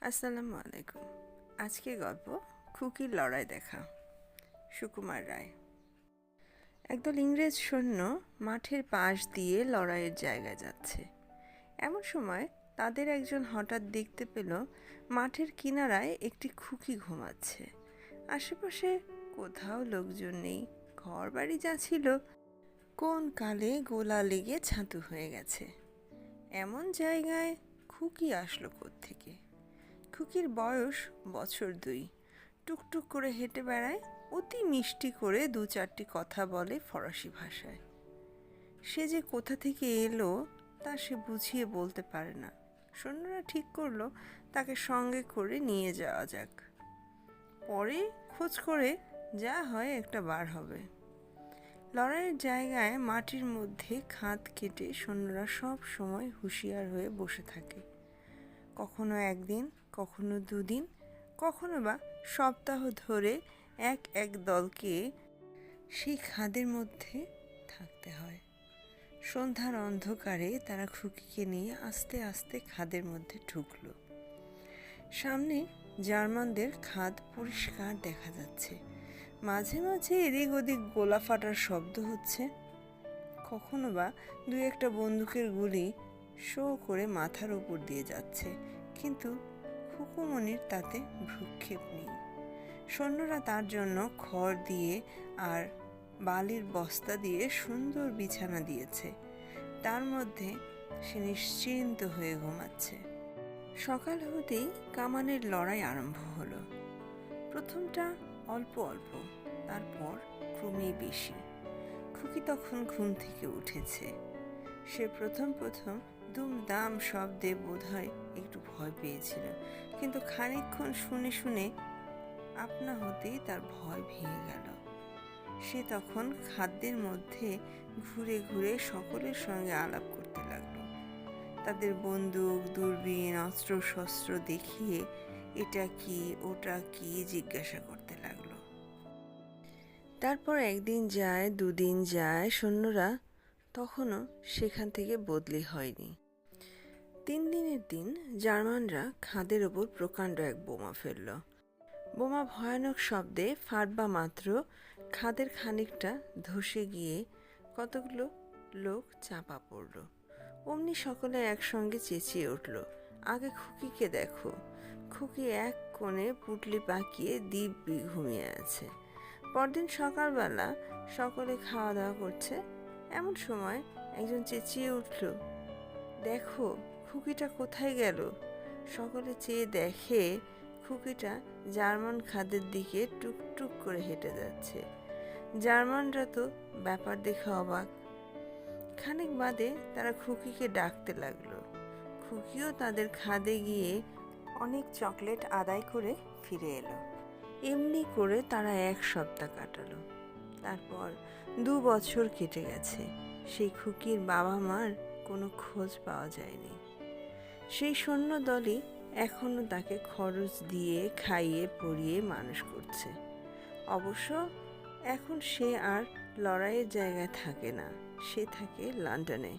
আসসালামু আলাইকুম। আজকের গল্প, খুকির লড়াই দেখা। সুকুমার রায়। একদল ইংরেজ সৈন্য মাঠের পাশ দিয়ে লড়াইয়ের জায়গায় যাচ্ছে। এমন সময় তাদের একজন হঠাৎ দেখতে পেল, মাঠের কিনারায় একটি খুকি ঘুমাচ্ছে। আশেপাশে কোথাও লোকজন নেই ঘর বাড়ি যা ছিল। কোন কালে গোলা লেগে ছাতু হয়ে গেছে। এমন জায়গায় খুকি আসলো থেকে খুকির বয়স বছর দুই। টুকটুক করে হেঁটে বেড়ায়, অতি মিষ্টি করে দু চারটি কথা বলে ফরাসি ভাষায়। সে যে কোথা থেকে এলো তা সে বুঝিয়ে বলতে পারে না। সৈন্যরা ঠিক করল, তাকে সঙ্গে করে নিয়ে যাওয়া যাক। পরে খোঁজ করে যা হয় একটা বার হবে। লড়াইয়ের জায়গায় মাটির মধ্যে খাত কেটে সৈন্যরা সব সময় হুঁশিয়ার হয়ে বসে থাকে। কখনো একদিন, কখনো দুদিন, কখনো বা সপ্তাহ ধরে এক এক দলকে সেই খাদের মধ্যে থাকতে হয়। সন্ধ্যার অন্ধকারে তারা খুকিকে নিয়ে আস্তে আস্তে খাদের মধ্যে ঢুকল। সামনে জার্মানদের খাদ পরিষ্কার দেখা যাচ্ছে। মাঝে মাঝে এদিক ওদিক গোলা ফাটার শব্দ হচ্ছে। কখনো বা দুই একটা বন্দুকের গুলি শো করে মাথার ওপর দিয়ে যাচ্ছে। কিন্তু খুকুমনির তাতে ভ্রুক্ষেপ নেই। সৈন্যরা তার জন্য খড় দিয়ে আর বালির বস্তা দিয়ে সুন্দর বিছানা দিয়েছে। তার মধ্যে সে নিশ্চিন্ত হয়ে ঘুমাচ্ছে। সকাল হতেই কামানের লড়াই আরম্ভ হলো। প্রথমটা অল্প অল্প, তারপর ক্রমেই বেশি। খুকি তখন ঘুম থেকে উঠেছে। সে প্রথম প্রথম দুমদাম শব্দে বোধহয় একটু ভয় পেয়েছিল। কিন্তু খানিকক্ষণ শুনে শুনে আপনা হতেই তার ভয় ভেঙে গেল। সে তখন খাদ্যের মধ্যে ঘুরে ঘুরে সকলের সঙ্গে আলাপ করতে লাগল। তাদের বন্দুক, দূরবীন অস্ত্র শস্ত্র দেখিয়ে এটা কি, ওটা কি জিজ্ঞাসা করতে লাগল। তারপর একদিন যায়, দুদিন যায়, সৈন্যরা তখনও সেখান থেকে বদলি হয়নি। তিন দিনের দিন জার্মানরা খাদের ওপর প্রকাণ্ড এক বোমা ফেলল। বোমা ভয়ানক শব্দে ফাটবা মাত্র খাদের খানিকটা ধসে গিয়ে কতগুলো লোক চাপা পড়ল। অমনি সকলে একসঙ্গে চেঁচিয়ে উঠল, আগে খুকিকে দেখো। খুকি এক কোণে পুটলি পাকিয়ে দিব্যি ঘুমিয়ে আছে। পরদিন সকালবেলা সকলে খাওয়া দাওয়া করছে এমন সময় একজন চেঁচিয়ে উঠল, দেখো, খুকিটা কোথায় গেল? সকলে চেয়ে দেখে খুকিটা জার্মান খাদের দিকে টুকটুক করে হেঁটে যাচ্ছে। জার্মানরা তো ব্যাপার দেখে অবাক। খানিক বাদে তারা খুকিকে ডাকতে লাগল। খুকিও তাদের খাদে গিয়ে অনেক চকলেট আদায় করে ফিরে এলো। এমনি করে তারা এক সপ্তাহ কাটালো। তারপর দু বছর কেটে গেছে। সেই খুকির বাবা মার কোনো খোঁজ পাওয়া যায়নি। সেই সৈন্য দলই এখনও তাকে খরচ দিয়ে, খাইয়ে, পরিয়ে মানুষ করছে। অবশ্য এখন সে আর লড়াইয়ের জায়গায় থাকে না। সে থাকে লন্ডনে।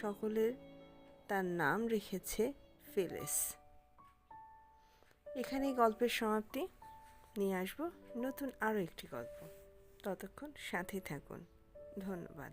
সকলের তার নাম রেখেছে ফেলেস। এখানেই গল্পের সমাপ্তি। নিয়ে আসব নতুন আরও একটি গল্প। ততক্ষণ সাথে থাকুন। ধন্যবাদ।